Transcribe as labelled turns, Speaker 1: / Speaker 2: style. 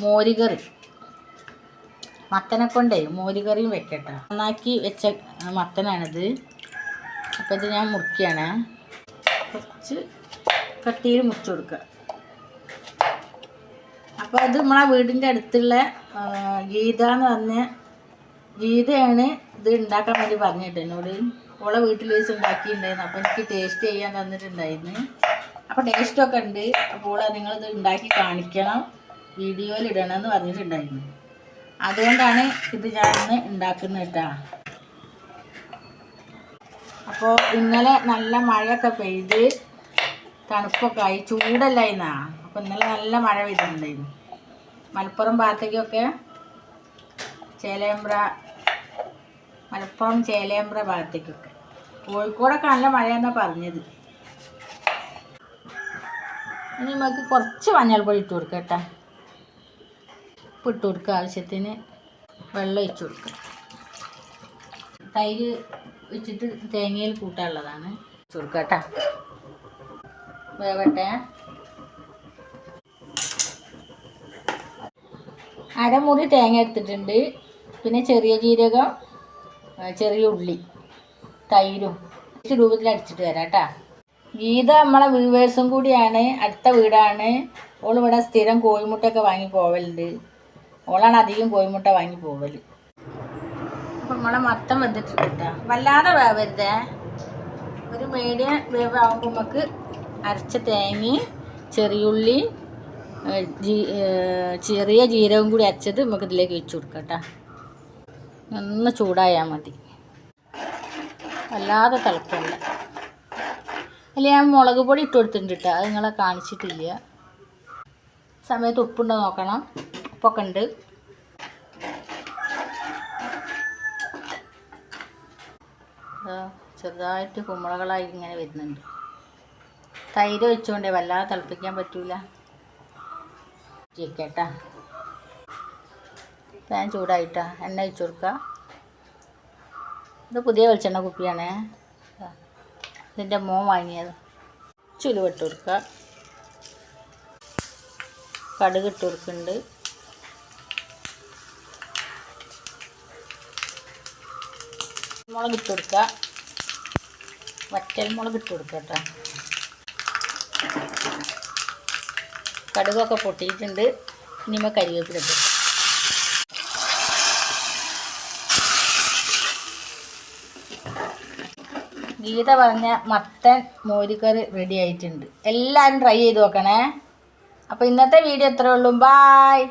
Speaker 1: മോരുകറി. മത്തനെ കൊണ്ടേ മോരുകറിയും വെക്കട്ടെ. നന്നാക്കി വെച്ച മത്തനാണിത്. അപ്പോൾ ഇത് ഞാൻ മുറിക്കുകയാണ് കുറച്ച് കട്ടിയിൽ മുറിച്ച് കൊടുക്കുക അപ്പോൾ അത് നമ്മളെ വീടിന്റെ അടുത്തുള്ള ഗീത എന്ന് പറഞ്ഞ ഗീതയാണ് ഇത് ഉണ്ടാക്കാൻ വേണ്ടി പറഞ്ഞിട്ട് എന്നോട്. ഓളെ വീട്ടിൽ വെച്ച് ഉണ്ടാക്കിയിട്ടുണ്ടായിരുന്നു. അപ്പോൾ എനിക്ക് ടേസ്റ്റ് ചെയ്യാൻ തന്നിട്ടുണ്ടായിരുന്നു. അപ്പോൾ ടേസ്റ്റൊക്കെ ഉണ്ട്. അപ്പോൾ നിങ്ങൾ നിങ്ങളിത് ഉണ്ടാക്കി കാണിക്കണം. വീഡിയോയിൽ എന്ന് പറഞ്ഞിട്ടുണ്ടായിരുന്നു. അതുകൊണ്ടാണ് ഇത് ഞാൻ ഇന്ന് ഉണ്ടാക്കുന്നത് കേട്ടോ. അപ്പോൾ ഇന്നലെ നല്ല മഴയൊക്കെ പെയ്ത് തണുപ്പൊക്കെ ആയി. ചൂടല്ലായിരുന്നാ അപ്പോൾ ഇന്നലെ നല്ല മഴ പെയ്തിട്ടുണ്ടായിരുന്നു. മലപ്പുറം ഭാഗത്തേക്കൊക്കെ ചേലേമ്പ്ര മലപ്പുറം ചേലേമ്പ്ര ഭാഗത്തേക്കൊക്കെ. കോഴിക്കോടൊക്കെ നല്ല മഴയെന്നാണ് പറഞ്ഞത്. ഇനി നമുക്ക് കുറച്ച് മഞ്ഞൾപ്പൊടി ഇട്ട് കൊടുക്കാം കേട്ടോ ഉപ്പ് ഇട്ട് കൊടുക്കുക ആവശ്യത്തിന് വെള്ളം ഒഴിച്ച് കൊടുക്കുക. തൈര് വെച്ചിട്ട് തേങ്ങയിൽ കൂട്ടാനുള്ളതാണ്. ചുരുക്കട്ടാ വേവട്ടെ. അരമുറി തേങ്ങ എടുത്തിട്ടുണ്ട്. പിന്നെ ചെറിയ ജീരകം ചെറിയ ഉള്ളി തൈരും രൂപത്തിൽ അടിച്ചിട്ട് തരാം കേട്ടോ. ഗീത നമ്മളെ വ്യൂവേഴ്സും കൂടിയാണ്. അടുത്ത വീടാണ്. ഓൾ ഇവിടെ സ്ഥിരം കോഴിമുട്ടൊക്കെ വാങ്ങി പോവലുണ്ട്. ഓളാണ് അധികം കോഴിമുട്ട വാങ്ങി പോവൽ. അപ്പം നമ്മളെ മത്തം വെന്തിട്ടുണ്ട് വല്ലാതെ വേവരുതേ. ഒരു മീഡിയം വേവ് ആകുമ്പോൾ നമുക്ക് അരച്ച തേങ്ങയും ചെറിയുള്ളി ചെറിയ ജീരകം കൂടി അരച്ചത് നമുക്ക് ഇതിലേക്ക് വെച്ച് കൊടുക്കാം കേട്ടോ നന്ന ചൂടായാൽ മതി. വല്ലാതെ തിളക്കല്ല അല്ല ഞാൻ മുളക് പൊടി ഇട്ട് കൊടുത്തിട്ടുണ്ട് കേട്ടോ അത് നിങ്ങളെ കാണിച്ചിട്ടില്ല. സമയത്ത് ഉപ്പുണ്ടോ നോക്കണം. ഉപ്പൊക്കെ ഉണ്ട് ചെറുതായിട്ട് കുമ്പളകളായി ഇങ്ങനെ വരുന്നുണ്ട്. തൈര് വെച്ചുകൊണ്ടേ വല്ലാതെ തിളപ്പിക്കാൻ പറ്റൂല. ചിക്കട്ടാ പാൻ ചൂടായിട്ടാ. എണ്ണ ഒഴിച്ചു കൊടുക്കുക ഇത് പുതിയ വെളിച്ചെണ്ണ കുപ്പിയാണേ. ഇതിന്റെ മോൻ വാങ്ങിയത്. ചുലുവിട്ട് കൊടുക്കുക കടുക് ഇട്ട് കൊടുക്കുന്നുണ്ട് മുളക് ഇട്ട് കൊടുക്കുക വറ്റൽ മുളക് ഇട്ട് കൊടുക്കുക കേട്ടോ. കടുകൊക്കെ പൊട്ടിയിട്ടുണ്ട്. ഇനിമ കരിവേപ്പില ഗീത പറഞ്ഞ മത്തൻ മോരിക്കറി റെഡി ആയിട്ടുണ്ട്. എല്ലാവരും ട്രൈ ചെയ്ത് നോക്കണേ. അപ്പോൾ ഇന്നത്തെ വീഡിയോ എത്രയേ ഉള്ളൂ. ബായ്